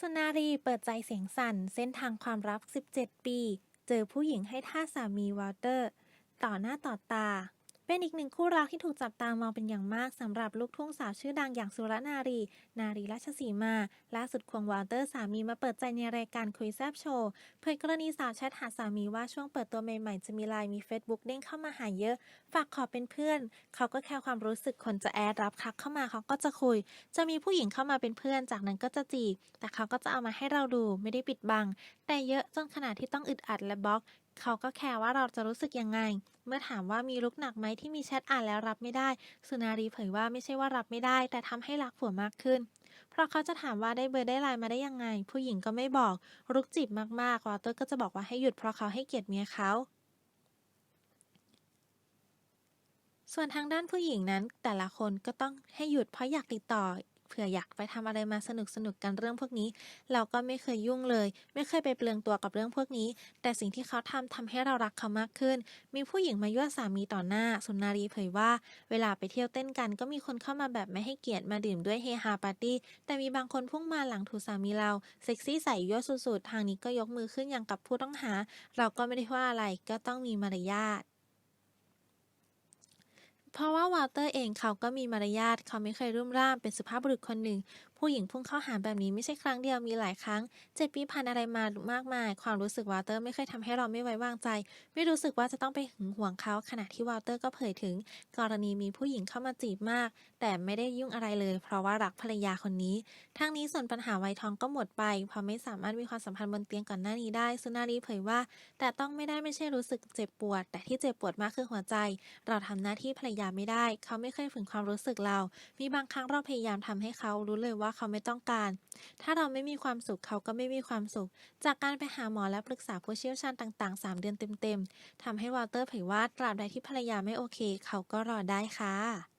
สุนารีเปิดใจเสียงสั่น เส้นทางความรัก 17 ปี เจอผู้หญิงให้ท่าสามีวอลเตอร์ ต่อหน้าต่อตา เป็นอีกหนึ่งคู่รักที่ถูกจับตามองเป็นอย่างมากสำหรับลูกทุ่งสาวชื่อดังอย่างสุรนารี นารีราชสีมา ล่าสุดควงวอลเตอร์สามีมาเปิดใจในรายการคุยแซบโชว์เผยกรณีสาวแชทหาสามีว่าช่วงเปิดตัวใหม่ๆ จะมีไลน์มี Facebook เด้งเข้ามาหาเยอะ ฝากขอเป็นเพื่อน เขาก็แค่ความรู้สึกคนจะแอดรับทักเข้ามาเขาก็จะคุย จะมีผู้หญิงเข้ามาเป็นเพื่อนจากนั้นก็จะจีบแต่เขาก็จะเอามาให้เราดูไม่ได้ปิดบัง แต่เยอะจนขนาดที่ต้องอึดอัดและบล็อก เขาก็แคร์ว่าเราจะรู้สึกยังไง เมื่อถามว่ามีลุกหนักไหมที่มีแชทอ่านแล้วรับไม่ได้ สุนารีเผยว่าไม่ใช่ว่ารับไม่ได้ แต่ทำให้รักผัวมากขึ้น เพราะเขาจะถามว่าได้เบอร์ได้ไลน์มาได้ยังไง ผู้หญิงก็ไม่บอกรุกจีบมากๆวอเตอร์ก็จะบอกว่าให้หยุดเพราะเขาให้เกียรติเมียเขาส่วนทางด้านผู้หญิงนั้นแต่ละคนก็ต้องให้หยุดเพราะอยากติดต่อ เผื่ออยากไปทำอะไรมาสนุกสนุกๆกันเรื่องพวกนี้ เราก็ไม่เคยยุ่งเลย ไม่เคยไปเปลืองตัวกับเรื่องพวกนี้ แต่สิ่งที่เขาทำทำให้เรารักเขามากขึ้น มีผู้หญิงมายั่วสามีต่อหน้า สุนารีเผยว่า เวลาไปเที่ยวเต้นกันก็มีคนเข้ามาแบบไม่ให้เกียรติมาดื่มด้วยเฮฮาปาร์ตี้แต่มีบางคนพุ่งมาหลังถูสามีเราเซ็กซี่ใส่ยั่วสุดๆทางนี้ก็ยกมือขึ้นอย่างกับผู้ต้องหา เราก็ไม่ได้ว่าอะไรก็ต้องมีมารยาท เพราะว่าวอลเตอร์เองเขาก็มีมารยาทเขาไม่เคยรุ่มร่ามเป็นสุภาพบุรุษคนหนึ่ง ผู้หญิงพุ่งเข้าหาแบบนี้ไม่ใช่ครั้งเดียวมีหลายครั้งเจ็ดปีผ่านอะไรมามากมาย ความรู้สึกวอลเตอร์ไม่เคยทำให้เราไม่ไว้วางใจ ไม่รู้สึกว่าจะต้องไปหึงหวงเขาขณะที่วอลเตอร์ก็เผยถึง กรณีมีผู้หญิงเข้ามาจีบมาก แต่ไม่ได้ยุ่งอะไรเลย เพราะว่ารักภรรยาคนนี้ ทั้งนี้ส่วนปัญหาวัยทองก็หมดไปเพราะไม่สามารถมีความสัมพันธ์บนเตียงก่อนหน้านี้ได้สุนารีเผยว่า แต่ต้องไม่ได้ไม่ใช่รู้สึกเจ็บปวด แต่ที่เจ็บปวดมากคือหัวใจ เราทำหน้าที่ภรรยาไม่ได้ เขาไม่เคยฝืนความรู้สึกเรา มีบางครั้งเราพยายามทำให้เขารู้เลยว่าเขาไม่ต้องการ ถ้าเราไม่มีความสุขเขาก็ไม่มีความสุข จากการไปหาหมอและปรึกษาผู้เชี่ยวชาญต่าง ๆ 3 เดือนเต็ม ๆทำให้วอลเตอร์เผยว่าตราบใดที่ภรรยาไม่โอเค เขาก็รอได้ค่ะ